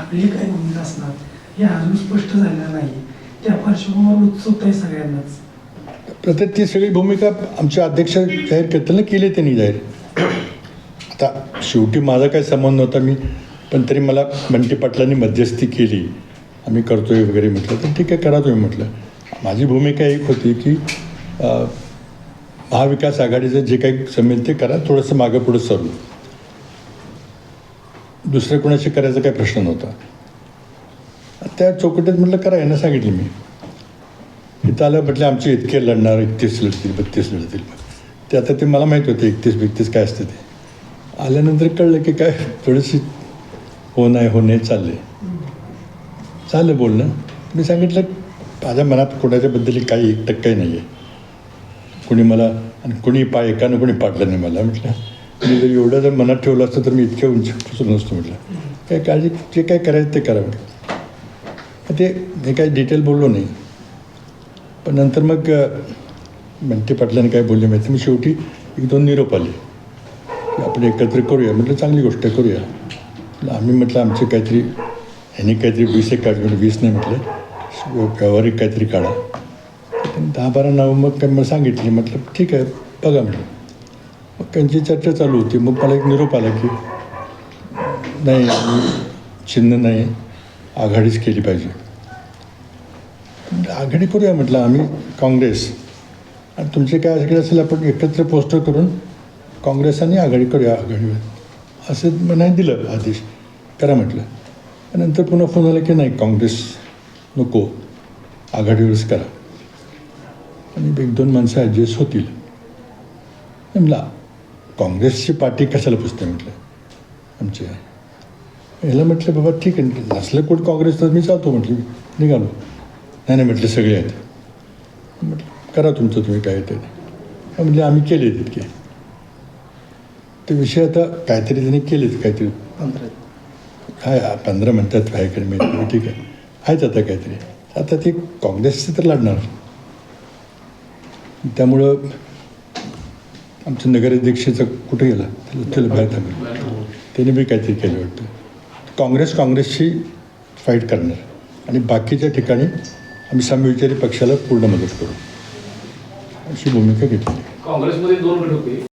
आपली काय भूमिका असणार? हे अजून स्पष्ट झालेलं नाही त्या पार्श्वभूमीवर उत्सुकता आहे सगळ्यांनाच. प्रत्येक ती सगळी भूमिका आमच्या अध्यक्ष जाहीर करताना केली त्यांनी जाहीर. आता शेवटी माझा काही संबंध नव्हता मी पण तरी मला बंटी पाटलांनी मध्यस्थी केली. आम्ही करतोय वगैरे म्हटलं तर ठीक आहे करा तुम्ही म्हटलं. माझी भूमिका एक होती की महाविकास आघाडीचं जे काही समेल ते करा थोडंसं मागं पुढं सरू दुसऱ्या कोणाशी करायचा काही प्रश्न नव्हता. त्या चौकटीत म्हटलं करा यांना सांगितलं मी. इथं आलं म्हटलं आमचे इतके लढणार एकतीस लढतील बत्तीस लढतील. ते आता ते मला माहीत होतं एकतीस बत्तीस काय असतं ते. आल्यानंतर कळलं की काय थोडीशी हो नाही हो नाही चालले चाललं बोलणं. मी सांगितलं माझ्या मनात कोणाच्याबद्दल काही एक टक्काही नाही आहे कोणी मला आणि कोणी पाय एकानं कोणी पाडलं नाही मला. म्हटलं मी जर एवढं जर मनात ठेवलं असतं तर मी इतक्या उंच पोचलो नसतो म्हटलं. काय काळजी जे काय करायचं ते करा म्हटलं मग ते मी काही डिटेल बोललो नाही. पण नंतर मग म्हणते पाटलाने काय बोलले माहिती मी शेवटी एक दोन निरोप आले. की आपण एकत्र करूया. म्हटलं चांगली गोष्ट करूया. आम्ही म्हटलं आमचे काहीतरी ह्यांनी काहीतरी वीस एक काढले वीस नाही म्हटलं. व्यावहारिक काहीतरी काढा. दहा बारा नावं मग काय मग सांगितली. म्हटलं ठीक आहे बघा म्हटलं. त्यांची चर्चा चालू होती. मग मला एक निरोप आला की नाही चिन्ह नाही. आघाडीच केली पाहिजे. आघाडी करूया म्हटलं आम्ही काँग्रेस. आणि तुमचे काय असेल असेल आपण एकत्र पोस्टर करून काँग्रेस आणि आघाडी करूया आघाडीवर असं नाही दिलं आदेश. करा म्हटलं. नंतर पुन्हा फोन आला की नाही काँग्रेस नको. आघाडीवरच करा. आणि एक दोन माणसं ॲडजस्ट होतील. म्हणला काँग्रेसची पार्टी कशाला पुसते म्हटलं? आमच्या ह्याला म्हटलं बाबा ठीक आहे नसलं कोण काँग्रेस तर मी चालतो म्हटलं. निघालो. नाही नाही म्हटलं सगळे आहेत. म्हटलं करा तुमचं तुम्ही काय ते. म्हणजे आम्ही केले तितके ते विषय आता काहीतरी त्यांनी केलेत काहीतरी. पंधरा. काय पंधरा म्हणतात काय माहिती ठीक आहे. आहेच आता काहीतरी. आता ते काँग्रेसचे तर लढणार. त्यामुळं आमच्या नगराध्यक्षाचा कुठं गेला? त्याला त्याला बाहेर थांबलं त्याने बी काहीतरी केलं वाटतं. काँग्रेस काँग्रेसशी फाईट करणार. आणि बाकीच्या ठिकाणी आम्ही समविचारी पक्षाला पूर्ण मदत करू. अशी भूमिका घेतली. काँग्रेसमध्ये दोन गट होते.